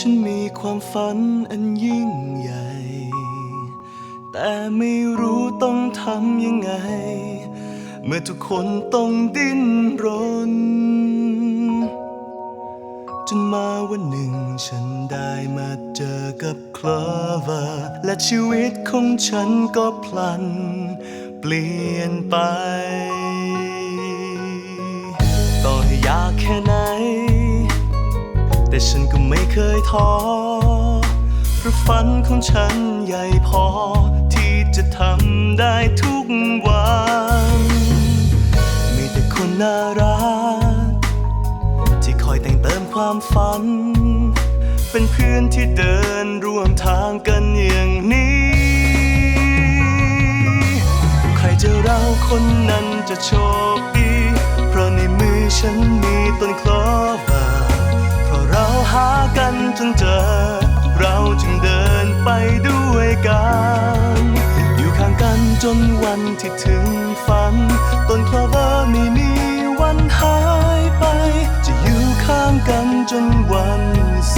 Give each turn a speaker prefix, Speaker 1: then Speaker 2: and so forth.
Speaker 1: ฉันมีความฝันอันยิ่งใหญ่ แต่ไม่รู้ต้องทำยังไง เมื่อทุกคนต้องดิ้นรน จนมาวันหนึ่งฉันได้มาเจอกับคลอเวอร์และชีวิตของฉันก็พลัน เปลี่ยนไป แต่ฉันก็ไม่เคยท้อเพราะฝันของฉันใหญ่พอ ที่จะทำได้ทุกวัน มีแต่คนน่ารัก ที่คอยแต่งเติมความฝัน เป็นเพื่อนที่เดินร่วมทางกันอย่างนี้ ใครจะเราคนนั้นจะโชคดี เพราะในมือฉันมีต้น จนเจอ เราจึงเดินไปด้วยกัน อยู่ข้างกันจนวันที่ถึงฝัน ต้นคลาเวอร์ไม่มีวันหายไป จะอยู่ข้างกันจนวันส